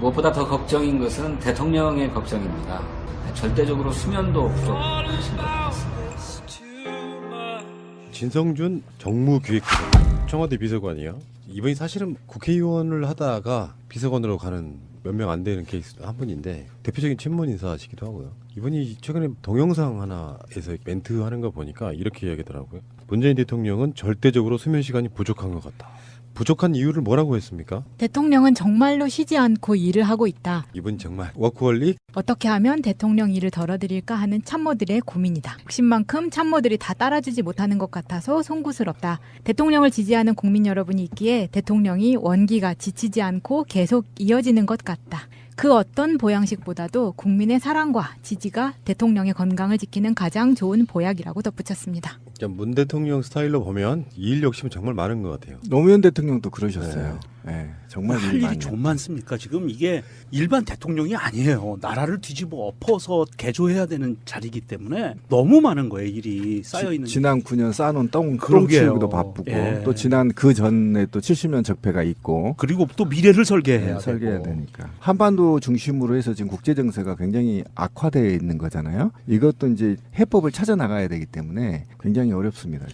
무엇보다 더 걱정인 것은 대통령의 걱정입니다. 절대적으로 수면도 부족하신 것 같습니다. 진성준 정무기획부장 청와대 비서관이요. 이분이 사실은 국회의원을 하다가 비서관으로 가는 몇 명 안 되는 케이스 한 분인데 대표적인 친문 인사시기도 하고요. 이분이 최근에 동영상 하나에서 멘트 하는 거 보니까 이렇게 이야기하더라고요. 문재인 대통령은 절대적으로 수면 시간이 부족한 것 같다. 부족한 이유를 뭐라고 했습니까? 대통령은 정말로 쉬지 않고 일을 하고 있다. 이분 정말 워크홀릭 어떻게 하면 대통령 일을 덜어드릴까 하는 참모들의 고민이다. 핵심만큼 참모들이 다 따라주지 못하는 것 같아서 송구스럽다. 대통령을 지지하는 국민 여러분이 있기에 대통령이 원기가 지치지 않고 계속 이어지는 것 같다. 그 어떤 보양식보다도 국민의 사랑과 지지가 대통령의 건강을 지키는 가장 좋은 보약이라고 덧붙였습니다. 문 대통령 스타일로 보면 일 욕심은 정말 많은 것 같아요. 노무현 대통령도 그러셨어요. 네, 정말 할일 일이 좀 많습니까? 지금 이게 일반 대통령이 아니에요. 나라를 뒤집어 엎어서 개조해야 되는 자리이기 때문에 너무 많은 거예요. 일이 쌓여 있는. 지, 지난 9년 쌓아놓은 똥. 치우기도 바쁘고 예. 또 지난 그 전에 또 70년 적폐가 있고 그리고 또 미래를 설계해야 네, 설계해야 되고. 되니까 한반도 중심으로 해서 지금 국제 정세가 굉장히 악화되어 있는 거잖아요. 이것도 이제 해법을 찾아 나가야 되기 때문에 굉장히 어렵습니다.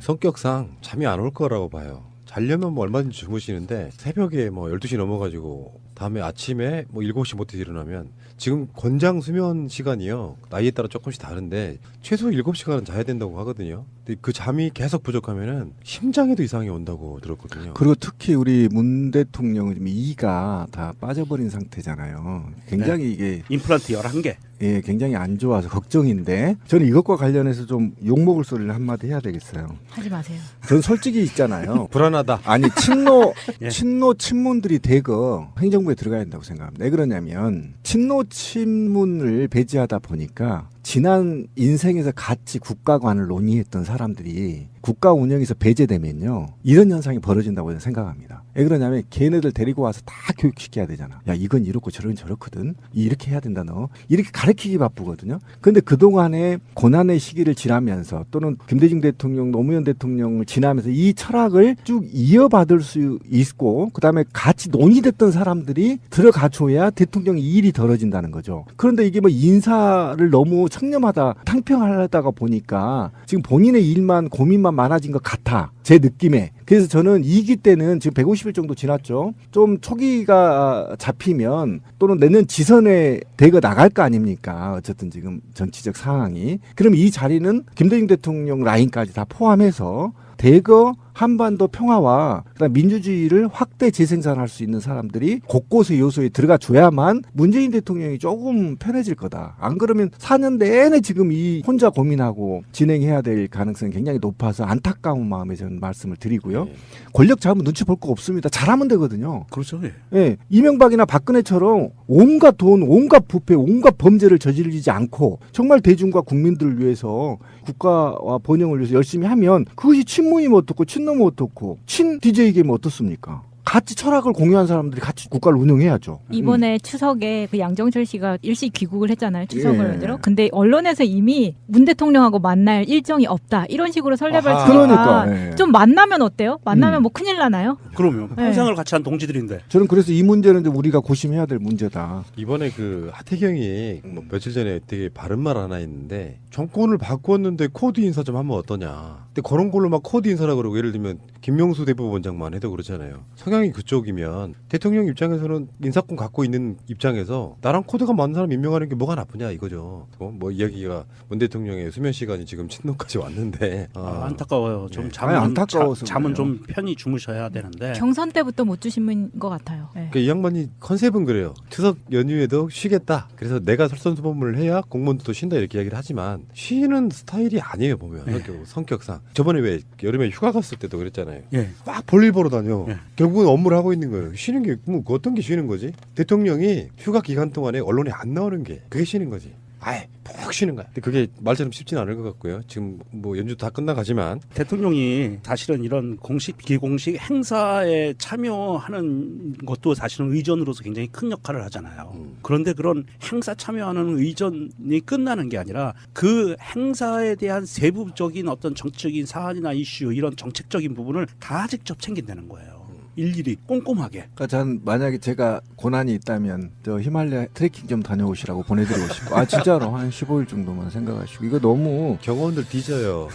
성격상 잠이 안 올 거라고 봐요. 자려면 뭐 얼마든지 주무시는데 새벽에 뭐 12시 넘어가지고 다음에 아침에 뭐 7시 못해 일어나면 지금 권장 수면 시간이요. 나이에 따라 조금씩 다른데 최소 7시간은 자야 된다고 하거든요. 근데 그 잠이 계속 부족하면은 심장에도 이상이 온다고 들었거든요. 그리고 특히 우리 문 대통령은 지금 이가 다 빠져버린 상태잖아요. 굉장히 이게 임플란트 11개. 예, 굉장히 안 좋아서 걱정인데 저는 이것과 관련해서 좀 욕먹을 소리를 한마디 해야 되겠어요. 하지 마세요. 전 솔직히 있잖아요. 불안하다. 아니 친노 예. 친노 친문들이 대거 행정부에 들어가야 된다고 생각합니다. 왜 그러냐면 친노 친문을 배제하다 보니까 지난 인생에서 같이 국가관을 논의했던 사람들이 국가 운영에서 배제되면요 이런 현상이 벌어진다고 저는 생각합니다. 왜 그러냐면 걔네들 데리고 와서 다 교육시켜야 되잖아. 야 이건 이렇고 저건 저렇거든. 이렇게 해야 된다 너. 이렇게 가르치기 바쁘거든요. 근데 그 동안에 고난의 시기를 지나면서 또는 김대중 대통령, 노무현 대통령을 지나면서 이 철학을 쭉 이어받을 수 있고 그다음에 같이 논의됐던 사람들이 들어가줘야 대통령 이 일이 덜어진다는 거죠. 그런데 이게 뭐 인사를 너무 청렴하다 탕평하다가 보니까 지금 본인의 일만 고민만 많아진 것 같아. 제 느낌에. 그래서 저는 2기 때는 지금 150일 정도 지났죠. 좀 초기가 잡히면 또는 내년 지선에 대거 나갈 거 아닙니까? 어쨌든 지금 정치적 상황이. 그럼 이 자리는 김대중 대통령 라인까지 다 포함해서 대거 한반도 평화와 그다음 민주주의를 확대 재생산할 수 있는 사람들이 곳곳의 요소에 들어가 줘야만 문재인 대통령이 조금 편해질 거다. 안 그러면 4년 내내 지금 이 혼자 고민하고 진행해야 될 가능성이 굉장히 높아서 안타까운 마음에 저는 말씀을 드리고요. 네. 권력 잡으면 눈치 볼 거 없습니다. 잘하면 되거든요. 그렇죠. 예. 예, 이명박이나 박근혜처럼 온갖 돈, 온갖 부패, 온갖 범죄를 저지르지 않고 정말 대중과 국민들을 위해서 국가와 번영을 위해서 열심히 하면 그것이 친문이면 어떻고 친노면 어떻고 친 DJ계면 어떻습니까? 같이 철학을 공유한 사람들이 같이 국가를 운영해야죠. 이번에 추석에 그 양정철 씨가 일시 귀국을 했잖아요. 추석을 예. 들어. 근데 언론에서 이미 문 대통령하고 만날 일정이 없다. 이런 식으로 설레발 아하. 치니까 그러니까, 예. 좀 만나면 어때요? 만나면 음. 뭐 큰일 나나요? 그러면 네. 평생을 같이 한 동지들인데. 저는 그래서 이 문제는 이제 우리가 고심해야 될 문제다. 이번에 그 하태경이 뭐 며칠 전에 되게 바른 말 하나 했는데 정권을 바꾸었는데 코드 인사 좀 하면 어떠냐. 근데 그런 걸로 막 코드 인사라 그러고 예를 들면 김명수 대법원장만 해도 그렇잖아요. 성향 이 그쪽이면 대통령 입장에서는 인사권 갖고 있는 입장에서 나랑 코드가 맞는 사람 임명하는 게 뭐가 나쁘냐 이거죠. 어? 뭐 이야기가 문 대통령의 수면 시간이 지금 친노까지 왔는데 아, 아, 안타까워요. 좀 네. 잠은 안타까워서 자- 잠은. 좀 편히 주무셔야 되는데. 경선 때부터 못 주신 것 같아요. 예. 그이 양반이 컨셉은 그래요. 추석 연휴에도 쉬겠다. 그래서 내가 설선수범을 해야 공무원도 또 쉰다 이렇게 이야기를 하지만 쉬는 스타일이 아니에요 보면 네. 성격, 성격상. 저번에 왜 여름에 휴가 갔을 때도 그랬잖아요. 예. 막 볼일 보러 다녀. 예. 결국은 업무를 하고 있는 거예요. 쉬는 게 뭐 어떤 게 쉬는 거지? 대통령이 휴가 기간 동안에 언론에 안 나오는 게 그게 쉬는 거지. 아예 푹 쉬는 거야. 근데 그게 말처럼 쉽진 않을 것 같고요. 지금 뭐 연주 다 끝나가지만 대통령이 사실은 이런 공식 비공식 행사에 참여하는 것도 사실은 의전으로서 굉장히 큰 역할을 하잖아요. 음. 그런데 그런 행사 참여하는 의전이 끝나는 게 아니라 그 행사에 대한 세부적인 어떤 정치적인 사안이나 이슈 이런 정책적인 부분을 다 직접 챙긴다는 거예요. 일일이 꼼꼼하게 그러니까 전 만약에 제가 고난이 있다면 저 히말라야 트레킹 좀 다녀오시라고 보내드리고 싶고 아 진짜로 한 15일 정도만 생각하시고 이거 너무 경호원들 뒤져요.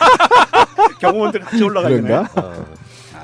경호원들 같이 올라가네. 그런가? 어.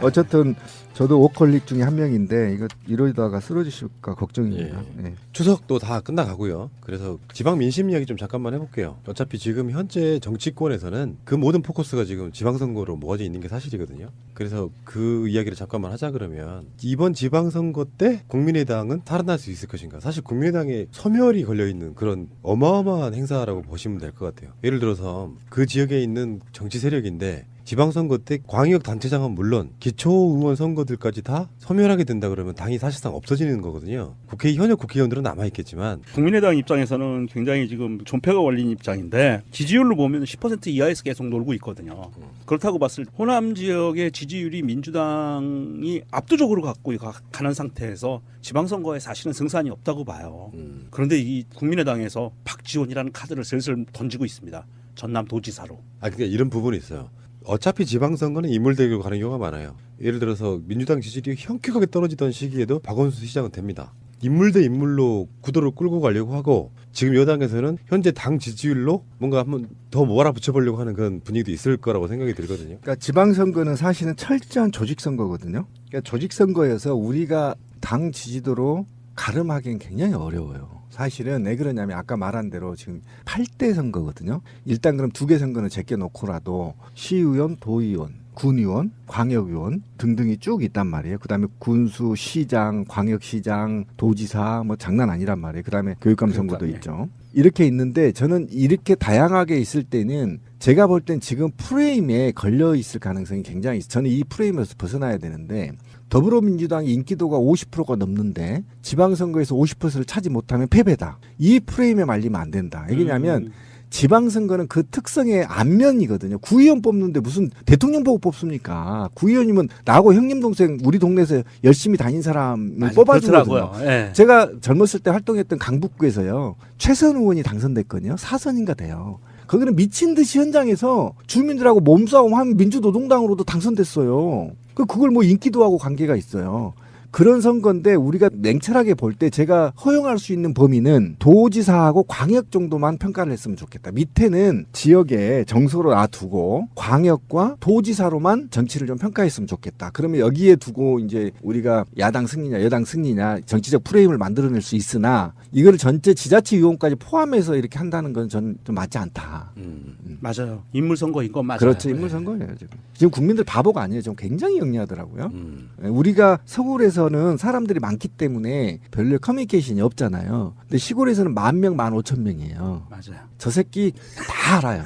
어쨌든 저도 오컬릭 중에 한 명인데 이거 이러다가 쓰러지실까 걱정입니다. 예. 추석도 다 끝나가고요. 그래서 지방 민심 이야기 좀 잠깐만 해볼게요. 어차피 지금 현재 정치권에서는 그 모든 포커스가 지금 지방선거로 모아져 있는 게 사실이거든요. 그래서 그 이야기를 잠깐만 하자 그러면 이번 지방선거 때 국민의당은 살아날 수 있을 것인가? 사실 국민의당에 소멸이 걸려 있는 그런 어마어마한 행사라고 보시면 될 것 같아요. 예를 들어서 그 지역에 있는 정치 세력인데 지방선거 때 광역 단체장은 물론 기초의원 선거들까지 다 소멸하게 된다 그러면 당이 사실상 없어지는 거거든요. 국회 현역 국회의원들은 남아 있겠지만 국민의당 입장에서는 굉장히 지금 존폐가 걸린 입장인데 지지율로 보면 10% 이하에서 계속 놀고 있거든요. 그렇다고 봤을 때 호남 지역의 지지율이 민주당이 압도적으로 갖고 가- 가는 상태에서 지방선거에 사실은 승산이 없다고 봐요. 음, 그런데 이 국민의당에서 박지원이라는 카드를 슬슬 던지고 있습니다. 전남 도지사로. 아 그러니까 이런 부분이 있어요. 어차피 지방선거는 인물 대결로 가는 경우가 많아요. 예를 들어서 민주당 지지율이 현격하게 떨어지던 시기에도 박원순 시장은 됩니다. 인물 대 인물로 구도를 끌고 가려고 하고 지금 여당에서는 현재 당 지지율로 뭔가 한번 더 몰아붙여보려고 하는 그런 분위기도 있을 거라고 생각이 들거든요. 그러니까 지방선거는 사실은 철저한 조직선거거든요. 그러니까 조직선거여서 우리가 당 지지도로 가름하기엔 굉장히 어려워요. 사실은 왜 그러냐면 아까 말한 대로 지금 8대 선거거든요. 일단 그럼 두 개 선거는 제껴놓고라도 시의원, 도의원, 군의원, 광역의원 등등이 쭉 있단 말이에요. 그다음에 군수, 시장, 광역시장, 도지사 뭐 장난 아니란 말이에요. 그다음에 교육감 선거도 예. 있죠. 이렇게 있는데 저는 이렇게 다양하게 있을 때는 제가 볼 땐 지금 프레임에 걸려 있을 가능성이 굉장히 있어요. 저는 이 프레임에서 벗어나야 되는데 더불어민주당 인기도가 50%가 넘는데 지방선거에서 50%를 차지 못하면 패배다. 이 프레임에 말리면 안 된다. 왜냐하면 음, 지방선거는 그 특성의 안면이거든요. 구의원 뽑는데 무슨 대통령 보고 뽑습니까? 구의원이면 나하고 형님 동생 우리 동네에서 열심히 다닌 사람을. 뽑아주거든요. 그렇더라고요. 예. 제가 젊었을 때 활동했던 강북구에서요 최선 의원이 당선됐거든요 사선인가 돼요 거기는 미친 듯이 현장에서 주민들하고 몸싸움 하면 민주노동당으로도 당선됐어요 그 그걸 뭐 인기도 하고 관계가 있어요 그런 선거인데 우리가 냉철하게 볼 때 제가 허용할 수 있는 범위는 도지사하고 광역 정도만 평가를 했으면 좋겠다. 밑에는 지역에 정서로 놔두고 광역과 도지사로만 정치를 좀 평가했으면 좋겠다. 그러면 여기에 두고 이제 우리가 야당 승리냐 여당 승리냐 정치적 프레임을 만들어낼 수 있으나 이거를 전체 지자체 위원까지 포함해서 이렇게 한다는 건 저는 좀 맞지 않다. 음. 맞아요. 인물 선거인 건 맞아요. 그렇죠. 예. 인물 선거예요 지금. 지금 국민들 바보가 아니에요. 좀 굉장히 영리하더라고요. 음. 예, 우리가 서울에서 는 사람들이 많기 때문에 별로 커뮤니케이션이 없잖아요. 근데 시골에서는 만 명, 만 오천 명이에요. 맞아요. 저 새끼 다 알아요.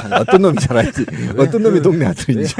참, 어떤 놈이 잘 알지, 어떤 놈이 동네 아들인지.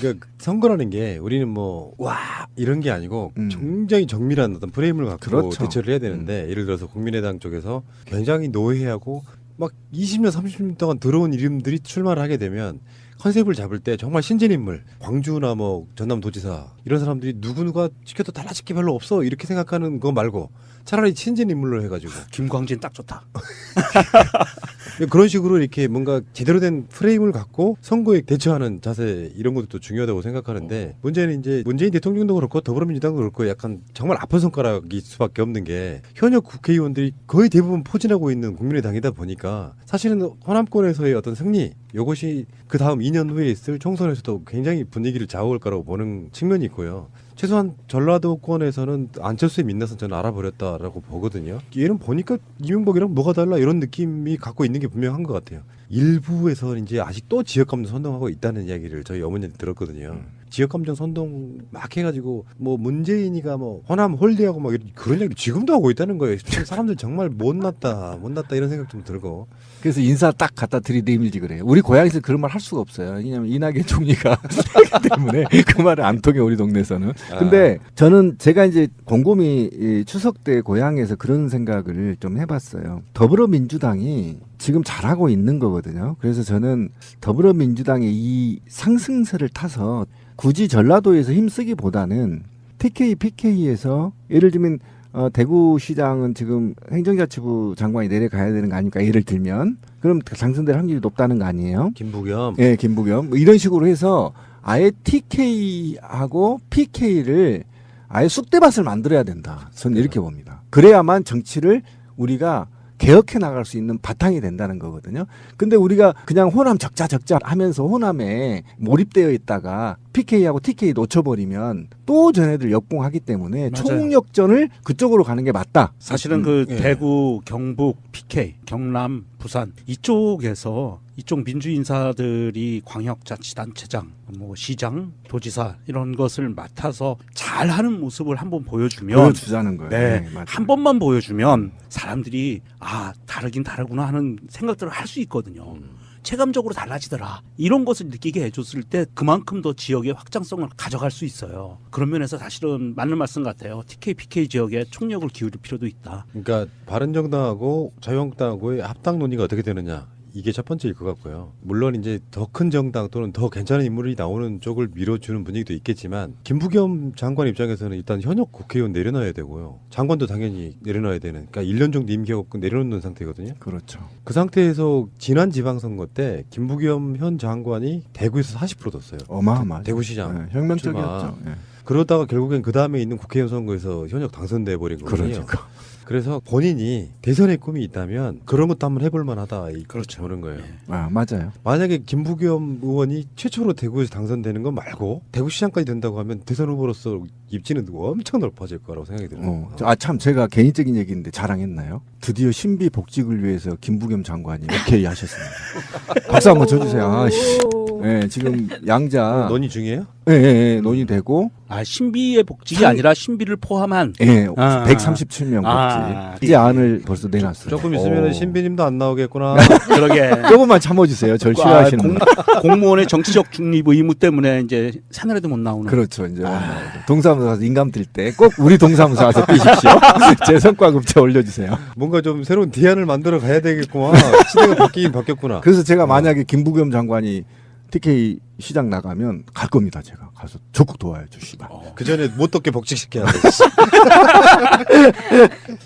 그러니까 선거라는 게 우리는 뭐 와 이런 게 아니고 음. 굉장히 정밀한 어떤 프레임을 갖고 그렇죠. 대처를 해야 되는데 예를 들어서 국민의당 쪽에서 굉장히 노회하고 막 20년 30년 동안 들어온 이름들이 출마를 하게 되면 컨셉을 잡을 때 정말 신진 인물 광주나 뭐 전남도지사 이런 사람들이 누구누가 시켜도 달라질 게 별로 없어 이렇게 생각하는 거 말고 차라리 신진 인물로 해가지고 김광진 딱 좋다. 그런 식으로 이렇게 뭔가 제대로 된 프레임을 갖고 선거에 대처하는 자세 이런 것도 중요하다고 생각하는데 문제는 이제 문재인 대통령도 그렇고 더불어민주당도 그렇고 약간 정말 아픈 손가락일 수밖에 없는 게 현역 국회의원들이 거의 대부분 포진하고 있는 국민의당이다 보니까 사실은 호남권에서의 어떤 승리 이것이 그 다음 2년 후에 있을 총선에서도 굉장히 분위기를 좌우할 거라고 보는 측면이 있고요. 최소한 전라도권에서는 안철수의 민낯은 저는 알아버렸다라고 보거든요. 얘는 보니까 이명박이랑 뭐가 달라 이런 느낌이 갖고 있는 게 분명한 것 같아요. 일부에서 이제 아직 또 지역 감정 선동하고 있다는 이야기를 저희 어머니한테 들었거든요. 지역 감정 선동 막 해가지고 뭐 문재인이가 뭐 호남 홀리하고 막 이런 그런 얘기 지금도 하고 있다는 거예요. 참 사람들 정말 못났다, 못났다 이런 생각 좀 들고. 그래서 인사 딱 갖다 들이대밀지 그래요. 우리 고향에서 그런 말 할 수가 없어요. 왜냐하면 이낙연 총리가 때문에 그 말을 안 통해 우리 동네에서는. 근데 저는 제가 이제 곰곰이 이 추석 때 고향에서 그런 생각을 좀 해봤어요. 더불어민주당이 지금 잘하고 있는 거거든요. 그래서 저는 더불어민주당의 이 상승세를 타서 굳이 전라도에서 힘쓰기보다는 TK, PK에서 예를 들면 어, 대구시장은 지금 행정자치부 장관이 내려가야 되는 거 아닙니까? 예를 들면 그럼 당선될 확률이 높다는 거 아니에요? 김부겸. 예, 김부겸 뭐 이런 식으로 해서 아예 TK하고 PK를 아예 쑥대밭을 만들어야 된다. 저는 이렇게 봅니다. 그래야만 정치를 우리가 개혁해 나갈 수 있는 바탕이 된다는 거거든요. 근데 우리가 그냥 호남 적자 적자 하면서 호남에 몰입되어 있다가 PK하고 TK 놓쳐버리면 또 전애들 역공하기 때문에 맞아요. 총력전을 그쪽으로 가는 게 맞다. 사실은 그 예. 대구, 경북, PK, 경남, 부산 이쪽에서 이쪽 민주 인사들이 광역자치단체장, 뭐 시장, 도지사 이런 것을 맡아서 잘하는 모습을 한번 보여주면 보여주자는 거예요. 네, 맞아요. 한 번만 보여주면 사람들이 아 다르긴 다르구나 하는 생각들을 할 수 있거든요. 체감적으로 달라지더라. 이런 것을 느끼게 해줬을 때 그만큼 더 지역의 확장성을 가져갈 수 있어요. 그런 면에서 사실은 맞는 말씀 같아요. TK, PK 지역에 총력을 기울일 필요도 있다. 그러니까 바른정당하고 자유한국당하고의 합당 논의가 어떻게 되느냐 이게 첫 번째일 것 같고요. 물론 이제 더 큰 정당 또는 더 괜찮은 인물이 나오는 쪽을 밀어주는 분위기도 있겠지만 김부겸 장관 입장에서는 일단 현역 국회의원 내려놔야 되고요. 장관도 당연히 내려놔야 되는. 그러니까 1년 정도 임기하고 내려놓는 상태거든요. 그렇죠. 그 상태에서 지난 지방선거 때 김부겸 현 장관이 대구에서 40% 뒀어요. 어마어마하죠. 대구시장. 네, 혁명적이었죠. 예. 그러다가 결국엔 그 다음에 있는 국회의원 선거에서 현역 당선돼 버린 거거든요. 그러니까. 그래서 본인이 대선의 꿈이 있다면 그런 것도 한번 해볼 만하다 이 그렇죠. 보는 거예요. 예. 아 맞아요. 만약에 김부겸 의원이 최초로 대구에서 당선되는 것 말고 대구시장까지 된다고 하면 대선 후보로서 입지는 엄청 넓어질 거라고 생각이 들어요. 어. 아참 제가 개인적인 얘기인데 자랑했나요? 드디어 신비 복직을 위해서 김부겸 장관이 오케이 하셨습니다. 박수 한번 쳐주세요. 아, 씨. 예, 지금 양자 논의 중이에요? 예, 예, 예, 논의 되고 아 신비의 복직이 참- 아니라 신비를 포함한 예, 아. 137명 복직 아. 이제 안을 벌써 내놨어요. 조금 있으면 오. 신비님도 안 나오겠구나. 그러게 조금만 참아주세요. 절 아, 싫어하시는 공, 분. 공 무원의 정치적 중립 의무 때문에 이제 사늘에도 못 나오는 그렇죠. 이제 동사무소 가서 인감 들 때 꼭 우리 동사무소 가서 삐십시오. 제 성과급제 올려주세요. 뭔가 좀 새로운 대안을 만들어 가야 되겠구만. 시대가 바뀌긴 바뀌었구나. 그래서 제가 만약에 김부겸 장관이 TK 시장 나가면 갈 겁니다. 제가 가서 적극 도와야죠. 씨발. 그 전에 못 덮게 복직시켜야 돼.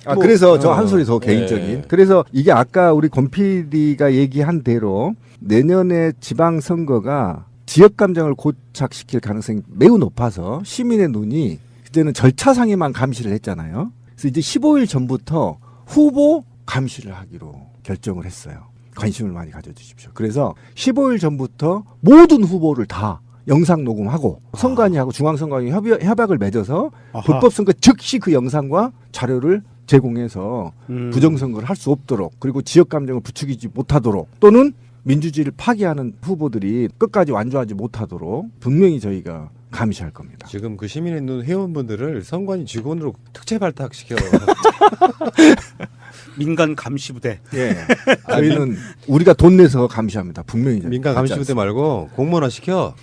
아, 뭐, 그래서 저 어, 한 소리 더 개인적인. 예. 그래서 이게 아까 우리 권 PD가 얘기한 대로 내년에 지방 선거가 지역 감정을 고착시킬 가능성이 매우 높아서 시민의 눈이 그때는 절차상에만 감시를 했잖아요. 그래서 이제 15일 전부터 후보 감시를 하기로 결정을 했어요. 관심을 많이 가져주십시오. 그래서 15일 전부터 모든 후보를 다 영상 녹음하고 선관위하고 중앙선관위 협의, 협약을 맺어서 아하. 불법 선거 즉시 그 영상과 자료를 제공해서 음. 부정선거를 할 수 없도록 그리고 지역 감정을 부추기지 못하도록 또는 민주주의를 파괴하는 후보들이 끝까지 완주하지 못하도록 분명히 저희가 감시할 겁니다. 지금 그 시민의 눈 회원분들을 선관위 직원으로 특채 발탁시켜. 민간 감시부대 예. 저희는 우리가 돈 내서 감시합니다. 분명히 민간 감시부대 말고 공무원화 시켜.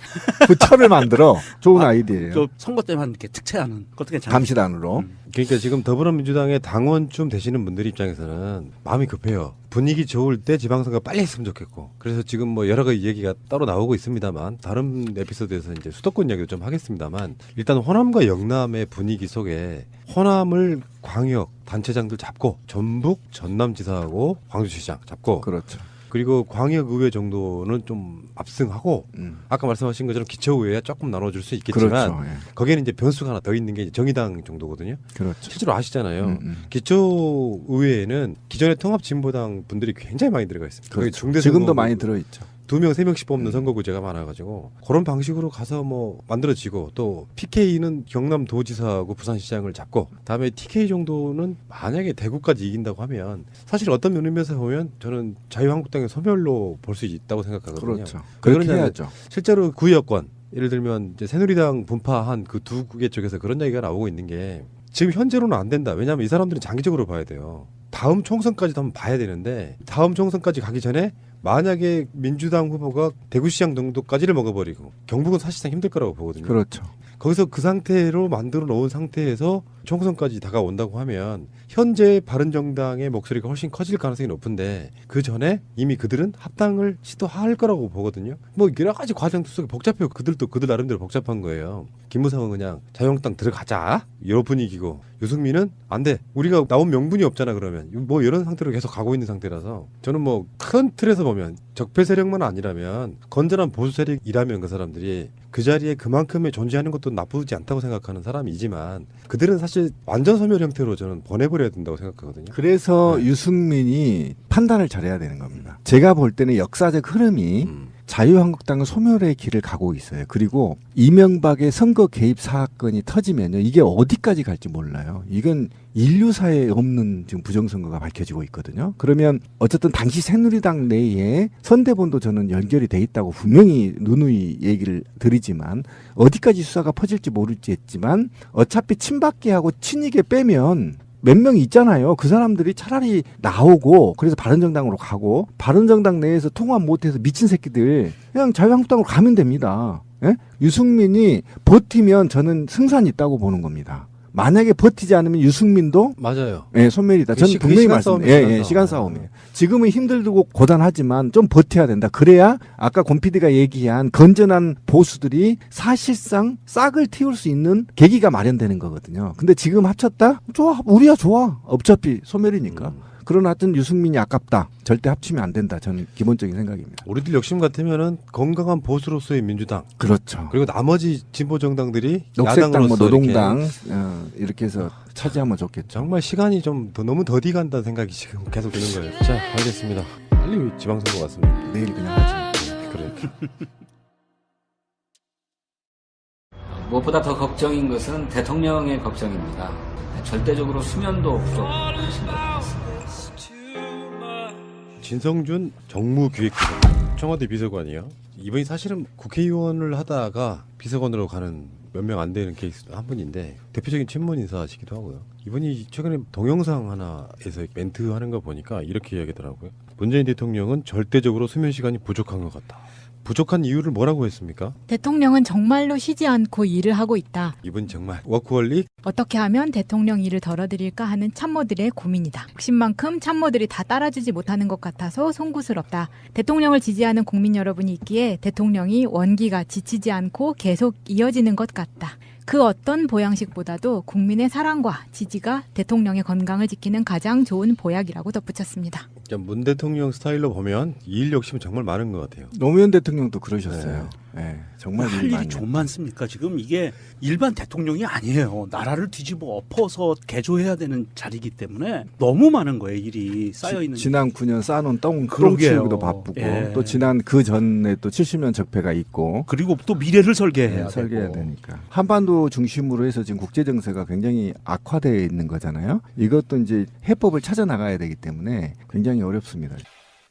부처를 만들어 좋은 아 이디어예요. 저 선거 때만 이렇게 특채하는 그것도 괜찮아요. 감시단으로. 음. 그러니까 지금 더불어민주당의 당원쯤 되시는 분들 입장에서는 마음이 급해요. 분위기 좋을 때 지방선거 빨리 했으면 좋겠고. 그래서 지금 뭐 여러 가지 얘기가 따로 나오고 있습니다만 다른 에피소드에서 이제 수도권 이야기도 좀 하겠습니다만 일단 호남과 영남의 분위기 속에 호남을 광역 단체장들 잡고 전북 전남지사하고 광주시장 잡고 그렇죠. 그리고 광역의회 정도는 좀 압승하고 음. 아까 말씀하신 것처럼 기초의회 조금 나눠줄 수 있겠지만 그렇죠. 예. 거기에는 이제 변수가 하나 더 있는 게 정의당 정도거든요. 그렇죠. 실제로 아시잖아요. 음, 음. 기초 의회에는 기존의 통합 진보당 분들이 굉장히 많이 들어가 있습니다. 그렇죠. 지금도 많이 들어 있죠. 두 명, 세 명씩 음. 뽑는 선거구제가 많아가지고 그런 방식으로 가서 뭐 만들어지고 또 PK는 경남 도지사하고 부산시장을 잡고 다음에 TK 정도는 만약에 대구까지 이긴다고 하면 사실 어떤 면에서 보면 저는 자유한국당의 소멸로 볼 수 있다고 생각하거든요. 그렇죠. 왜 그렇게 해야죠. 실제로 구 여권 예를 들면 이제 새누리당 분파한 그두개 쪽에서 그런 얘기가 나오고 있는 게 지금 현재로는 안 된다. 왜냐하면 이 사람들은 장기적으로 봐야 돼요. 다음 총선까지도 한번 봐야 되는데 다음 총선까지 가기 전에 만약에 민주당 후보가 대구시장 정도까지를 먹어버리고 경북은 사실상 힘들 거라고 보거든요. 그렇죠. 거기서 그 상태로 만들어 놓은 상태에서 총선까지 다가온다고 하면 현재 바른정당의 목소리가 훨씬 커질 가능성이 높은데 그 전에 이미 그들은 합당을 시도할 거라고 보거든요. 뭐 여러 가지 과정 속에 복잡해요. 그들도 그들 나름대로 복잡한 거예요. 김무성은 그냥 자유한국당 들어가자 이런 분위기고 유승민은 안 돼. 우리가 나온 명분이 없잖아 그러면 뭐 이런 상태로 계속 가고 있는 상태라서 저는 뭐 큰 틀에서 보면 적폐 세력만 아니라면 건전한 보수 세력이라면 그 사람들이 그 자리에 그만큼의 존재하는 것도 나쁘지 않다고 생각하는 사람이지만 그들은 사실 완전 소멸 형태로 저는 보내버려야 된다고 생각하거든요. 그래서 네. 유승민이 판단을 잘해야 되는 겁니다. 제가 볼 때는 역사적 흐름이 음. 자유한국당은 소멸의 길을 가고 있어요. 그리고 이명박의 선거 개입 사건이 터지면요. 이게 어디까지 갈지 몰라요. 이건 인류사에 없는 지금 부정선거가 밝혀지고 있거든요. 그러면 어쨌든 당시 새누리당 내에 선대본도 저는 연결이 돼 있다고 분명히 누누이 얘기를 드리지만 어디까지 수사가 퍼질지 모를지 했지만 어차피 친박계 하고 친이계 빼면 몇 명 있잖아요. 그 사람들이 차라리 나오고 그래서 바른정당으로 가고 바른정당 내에서 통합 못해서 미친 새끼들 그냥 자유한국당으로 가면 됩니다. 예? 유승민이 버티면 저는 승산 있다고 보는 겁니다. 만약에 버티지 않으면 유승민도 맞아요. 예, 손멸이다. 그 저는 시- 분명히 시간 말씀. 싸움이에요, 예, 시간 예, 싸움. 시간 싸움이에요. 지금은 힘들고 고단하지만 좀 버텨야 된다. 그래야 아까 권 PD가 얘기한 건전한 보수들이 사실상 싹을 틔울 수 있는 계기가 마련되는 거거든요. 근데 지금 합쳤다? 좋아. 우리야 좋아. 어차피 소멸이니까. 음. 그러나 하여튼 유승민이 아깝다. 절대 합치면 안 된다. 저는 기본적인 생각입니다. 우리들 욕심 같으면은 건강한 보수로서의 민주당 그렇죠. 그리고 나머지 진보 정당들이 녹색당, 뭐 노동당 이렇게 어, 이렇게 해서 차지하면 좋겠죠. 정말 시간이 좀 더 너무 더디 간다는 생각이 지금 계속 드는 거예요. 자, 알겠습니다. 빨리 지방선거 왔습니다. 내일 그냥 하지. 그래. 무엇보다 더 걱정인 것은 대통령의 걱정입니다. 절대적으로 수면도 부족하신 것 같습니다. 진성준 정무기획부장 청와대 비서관이요. 이분이 사실은 국회의원을 하다가 비서관으로 가는 몇 명 안 되는 케이스 한 분인데 대표적인 친문 인사시기도 하고요. 이분이 최근에 동영상 하나에서 멘트 하는 거 보니까 이렇게 이야기하더라고요. 문재인 대통령은 절대적으로 수면 시간이 부족한 것 같다. 부족한 이유를 뭐라고 했습니까? 대통령은 정말로 쉬지 않고 일을 하고 있다. 이분 정말 워크홀릭 어떻게 하면 대통령 일을 덜어드릴까 하는 참모들의 고민이다. 욕심만큼 참모들이 다 따라주지 못하는 것 같아서 송구스럽다. 대통령을 지지하는 국민 여러분이 있기에 대통령이 원기가 지치지 않고 계속 이어지는 것 같다. 그 어떤 보양식보다도 국민의 사랑과 지지가 대통령의 건강을 지키는 가장 좋은 보약이라고 덧붙였습니다. 그러니까 문 대통령 스타일로 보면 일 욕심은 정말 많은 것 같아요. 노무현 대통령도 그러셨어요. 예, 정말 할 일이 좀 많습니까? 지금 이게 일반 대통령이 아니에요. 나라를 뒤집어 엎어서 개조해야 되는 자리이기 때문에 너무 많은 거예요. 일이 쌓여 있는. 지, 난 9년 쌓아놓은 똥. 치우기도 바쁘고 예. 또 지난 그 전에 또 70년 적폐가 있고 그리고 또 미래를 설계해야 예, 설계해야. 되니까 한반도 중심으로 해서 지금 국제 정세가 굉장히 악화되어 있는 거잖아요. 이것도 이제 해법을 찾아 나가야 되기 때문에 굉장히 어렵습니다.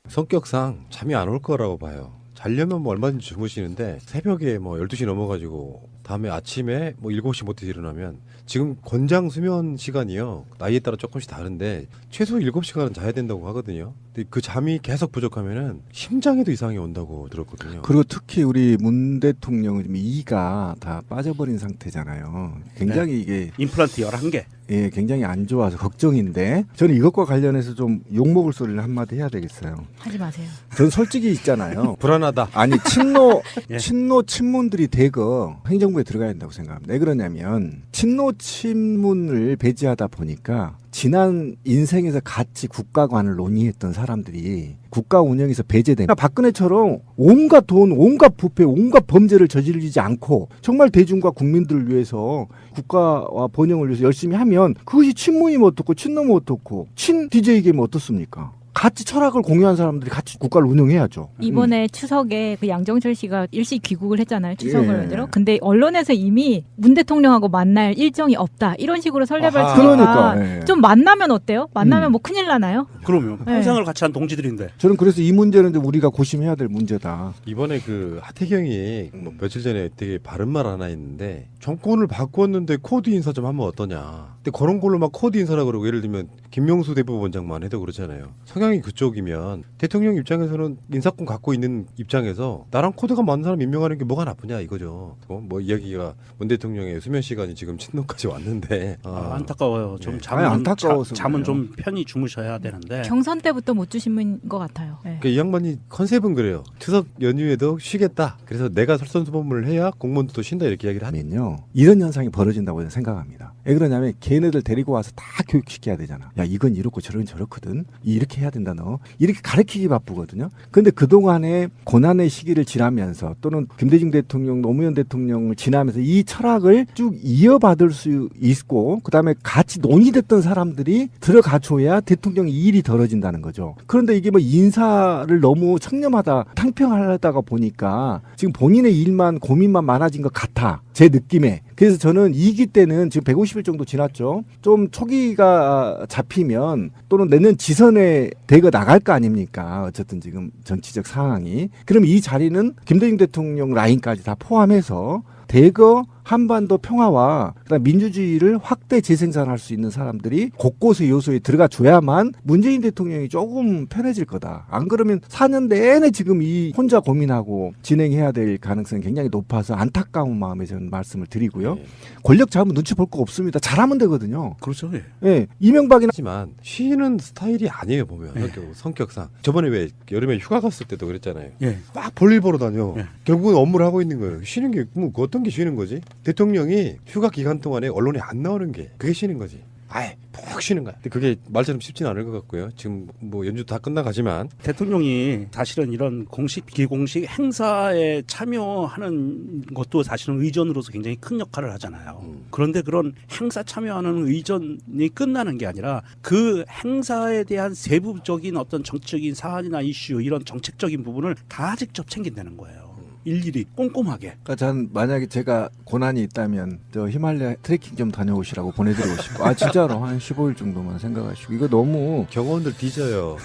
성격상 잠이 안 올 거라고 봐요. 자려면 뭐 얼마든지 주무시는데 새벽에 뭐 12시 넘어가지고 다음에 아침에 뭐 7시 못해 일어나면 지금 권장 수면 시간이요. 나이에 따라 조금씩 다른데 최소 7시간은 자야 된다고 하거든요. 근데 그 잠이 계속 부족하면은 심장에도 이상이 온다고 들었거든요. 그리고 특히 우리 문 대통령은 지금 이가 다 빠져버린 상태잖아요. 굉장히 이게 임플란트 11개. 예, 굉장히 안 좋아서 걱정인데 저는 이것과 관련해서 좀 욕먹을 소리를 한마디 해야 되겠어요. 하지 마세요. 전 솔직히 있잖아요. 불안하다. 아니 친노 예. 친노 친문들이 대거 행정부에 들어가야 된다고 생각합니다. 왜 그러냐면 친노 친문을 배제하다 보니까 지난 인생에서 같이 국가관을 논의했던 사람들이 국가 운영에서 배제된 박근혜처럼 온갖 돈, 온갖 부패, 온갖 범죄를 저지르지 않고 정말 대중과 국민들을 위해서 국가와 번영을 위해서 열심히 하면 그것이 친문이면 어떻고 친노면 어떻고 친 DJ이면 어떻습니까? 같이 철학을 공유한 사람들이 같이 국가를 운영해야죠. 이번에 추석에 그 양정철 씨가 일시 귀국을 했잖아요. 추석을 예. 들어. 근데 언론에서 이미 문 대통령하고 만날 일정이 없다. 이런 식으로 설레발 아하. 치니까 그러니까 예. 좀 만나면 어때요? 만나면 음. 뭐 큰일 나나요? 그러면 네. 평생을 같이 한 동지들인데. 저는 그래서 이 문제는 이제 우리가 고심해야 될 문제다. 이번에 그 하태경이 뭐 며칠 전에 되게 바른 말 하나 했는데 정권을 바꿨는데 코드 인사 좀 하면 어떠냐. 근데 그런 걸로 막 코드 인사라 그러고 예를 들면 김명수 대법원장만 해도 그렇잖아요. 성향이 그쪽이면 대통령 입장에서는 인사권 갖고 있는 입장에서 나랑 코드가 맞는 사람 임명하는 게 뭐가 나쁘냐 이거죠. 어? 뭐 이야기가 문 대통령의 수면 시간이 지금 친노까지 왔는데 아, 어, 안타까워요. 좀 예. 잠은 아니, 안타까워서 자, 잠은. 좀 편히 주무셔야 되는데. 경선 때부터 못 주신 것 같아요. 네. 그러니까 이 양반이 컨셉은 그래요. 추석 연휴에도 쉬겠다. 그래서 내가 설선수범을 해야 공무원도 또 쉰다 이렇게 이야기를. 하면요 이런 현상이 벌어진다고 저는 생각합니다. 왜 그러냐면 걔네들 데리고 와서 다 교육시켜야 되잖아. 야 이건 이렇고 저런 저렇거든. 이렇게 해야 된다 너. 이렇게 가르치기 바쁘거든요. 근데 그동안에 고난의 시기를 지나면서 또는 김대중 대통령, 노무현 대통령을 지나면서 이 철학을 쭉 이어받을 수 있고 그다음에 같이 논의됐던 사람들이 들어가줘야 대통령 이 일이 덜어진다는 거죠. 그런데 이게 뭐 인사를 너무 청렴하다 탕평하다가 보니까 지금 본인의 일만 고민만 많아진 것 같아. 제 느낌에. 그래서 저는 2기 때는 지금 150일 정도 지났죠. 좀 초기가 잡히면 또는 내년 지선에 대거 나갈 거 아닙니까? 어쨌든 지금 정치적 상황이. 그럼 이 자리는 김대중 대통령 라인까지 다 포함해서 대거 한반도 평화와 그다음 민주주의를 확대 재생산할 수 있는 사람들이 곳곳의 요소에 들어가 줘야만 문재인 대통령이 조금 편해질 거다. 안 그러면 4년 내내 지금 이 혼자 고민하고 진행해야 될 가능성이 굉장히 높아서 안타까운 마음에 저는 말씀을 드리고요. 예. 권력 잡으면 눈치 볼 거 없습니다. 잘하면 되거든요. 그렇죠. 예. 예, 이명박이나 하지만 쉬는 스타일이 아니에요 보면 예. 성격, 성격상 저번에 왜 여름에 휴가 갔을 때도 그랬잖아요 예. 막 볼일 보러 다녀 예. 결국은 업무를 하고 있는 거예요 쉬는 게 뭐 어떤 게 쉬는 거지 대통령이 휴가 기간 동안에 언론에 안 나오는 게 그게 쉬는 거지 아예 푹 쉬는 거야 근데 그게 말처럼 쉽지는 않을 것 같고요 지금 뭐 연주 다 끝나가지만 대통령이 사실은 이런 공식 비공식 행사에 참여하는 것도 사실은 의전으로서 굉장히 큰 역할을 하잖아요. 음. 그런데 그런 행사 참여하는 의전이 끝나는 게 아니라 그 행사에 대한 세부적인 어떤 정치적인 사안이나 이슈 이런 정책적인 부분을 다 직접 챙긴다는 거예요. 일일이 꼼꼼하게. 그러니까 전 만약에 제가 고난이 있다면 저 히말라야 트레킹 좀 다녀오시라고 보내드리고 싶고 아 진짜로 한 15일 정도만 생각하시고 이거 너무 경호원들 뒤져요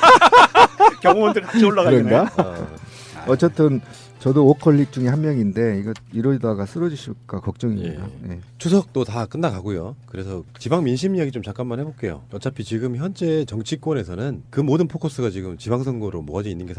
경호원들 같이 올라가겠네. 그런가? 어. 어쨌든 저도 오컬릭 중에 한 명인데 이거 이러다가 쓰러지실까 걱정입니다. 예. 추석도 다 끝나가고요. 그래서 지방 민심 이야기 좀 잠깐만 해볼게요. 어차피 지금 현재 정치권에서는 그 모든 포커스가 지금 지방선거로 모아져 있는 게